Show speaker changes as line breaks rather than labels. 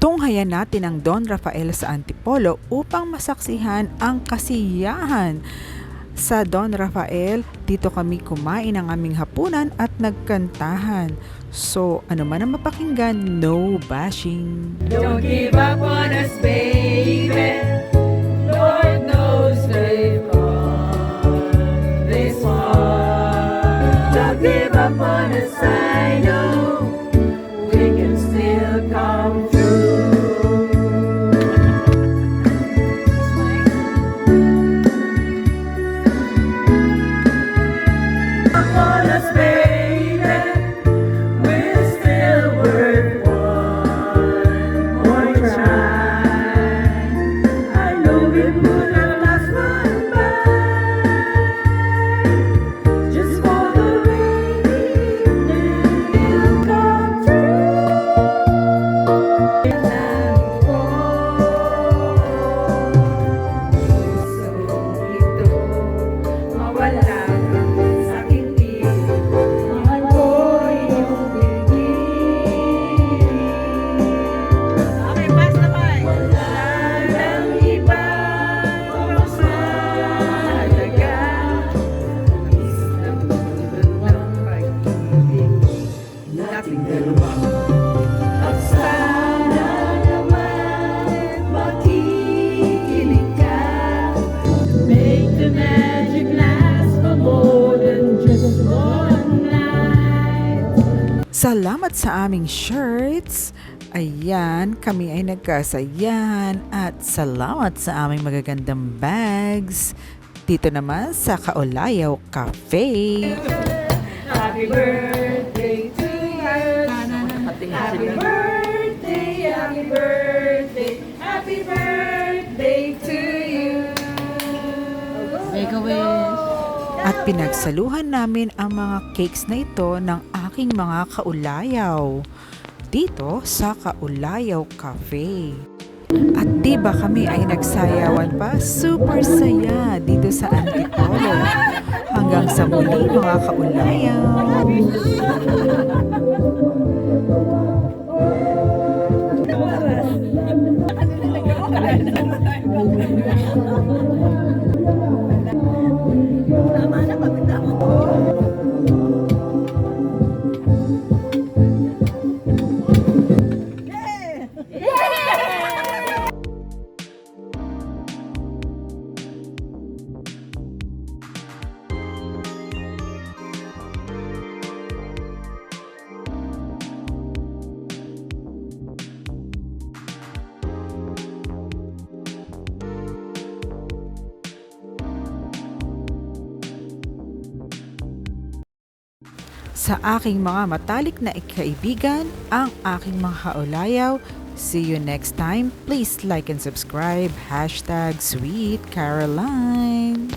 Tunghayan natin ang Don Rafael sa Antipolo upang masaksihan ang kasiyahan. Sa Don Rafael, dito kami kumain ng aming hapunan at nagkantahan. So, ano man ang mapakinggan, no bashing.
Don't give up on us, baby. Lord knows they've gone this far. Don't give up on us, I know
Salamat sa aming shirts. Ayan, kami ay nagkasayahan at salamat sa aming magagandang bags. Dito naman sa Kaolayaw Cafe.
Happy birthday to you. Happy birthday, happy birthday, happy birthday
Wish.
At pinagsaluhan namin ang mga cakes na ito ng aking mga kaulayaw. Dito sa Kaulayaw Cafe. At di ba kami ay nagsayawan pa? Super saya dito sa Antipolo. Hanggang sa muli mga kaulayaw. Sa aking mga matalik na kaibigan, ang aking mga kaulayaw, See you next time. Please like and subscribe. Hashtag Sweet Caroline.